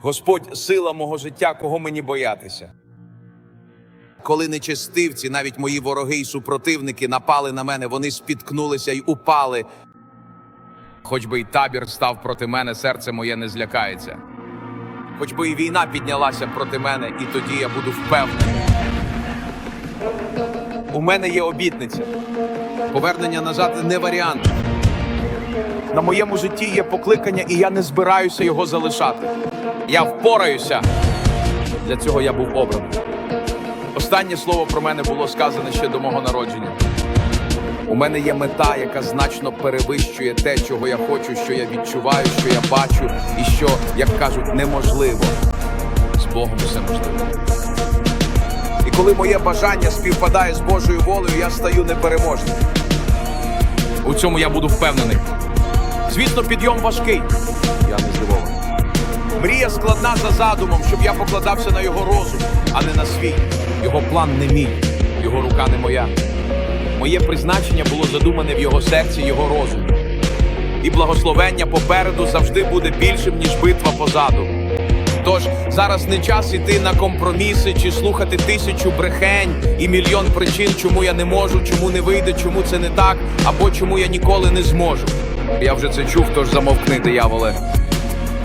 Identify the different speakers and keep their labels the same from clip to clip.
Speaker 1: Господь сила мого життя, кого мені боятися. Коли нечестивці, навіть мої вороги і супротивники напали на мене, вони спіткнулися й упали. Хоч би й табір став проти мене, серце моє не злякається. Хоч би і війна піднялася проти мене, і тоді я буду впевнений. У мене є обітниця. Повернення назад не варіант. На моєму житті є покликання, і я не збираюся його залишати. Я впораюся. Для цього я був обраний. Останнє слово про мене було сказане ще до мого народження. У мене є мета, яка значно перевищує те, чого я хочу, що я відчуваю, що я бачу, і що, як кажуть, неможливо. З Богом все можливо. І коли моє бажання співпадає з Божою волею, я стаю непереможним. У цьому я буду впевнений. Звісно, підйом важкий. Я не здивований. Мрія складна за задумом, щоб я покладався на його розум, а не на свій. Його план не мій, його рука не моя. Моє призначення було задумане в його серці, його розумі. І благословення попереду завжди буде більшим, ніж битва позаду. Тож зараз не час іти на компроміси чи слухати тисячу брехень і мільйон причин, чому я не можу, чому не вийде, чому це не так, або чому я ніколи не зможу. Я вже це чув, тож замовкни, дияволе.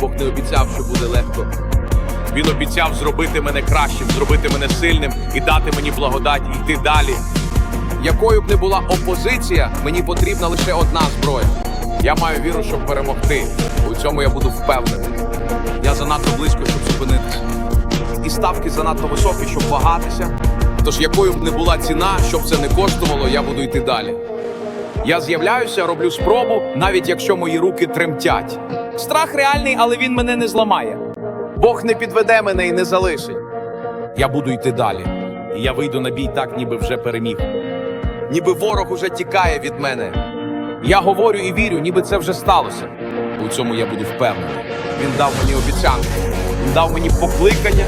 Speaker 1: Бог не обіцяв, що буде легко. Він обіцяв зробити мене кращим, зробити мене сильним і дати мені благодать йти далі. Якою б не була опозиція, мені потрібна лише одна зброя. Я маю віру, щоб перемогти. У цьому я буду впевнений. Я занадто близько, щоб зупинитися. І ставки занадто високі, щоб вагатися. Тож якою б не була ціна, щоб це не коштувало, я буду йти далі. Я з'являюся, роблю спробу, навіть якщо мої руки тремтять. Страх реальний, але він мене не зламає. Бог не підведе мене і не залишить. Я буду йти далі. І я вийду на бій так, ніби вже переміг. Ніби ворог уже тікає від мене. Я говорю і вірю, ніби це вже сталося. У цьому я буду впевнений. Він дав мені обіцянку, він дав мені покликання.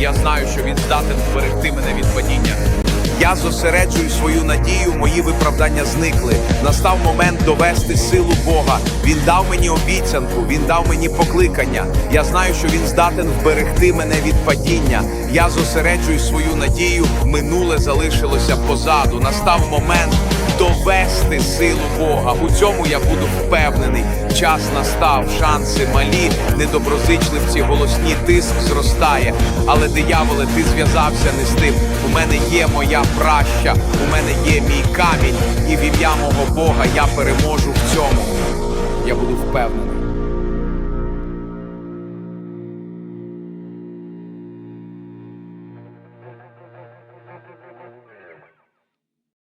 Speaker 1: Я знаю, що він здатен зберегти мене від падіння. Я зосереджую свою надію, мої виправдання зникли. Настав момент довести силу Бога. Він дав мені обіцянку, він дав мені покликання. Я знаю, що він здатен вберегти мене від падіння. Я зосереджую свою надію, минуле залишилося позаду. Настав момент довести силу Бога. У цьому я буду впевнений. Час настав, шанси малі, недоброзичливці, голосні тиск зростає. Але дияволе, ти зв'язався не з тим. У мене є моя праща, у мене є мій камінь, і в ім'я мого Бога я переможу в цьому. Я буду впевнений.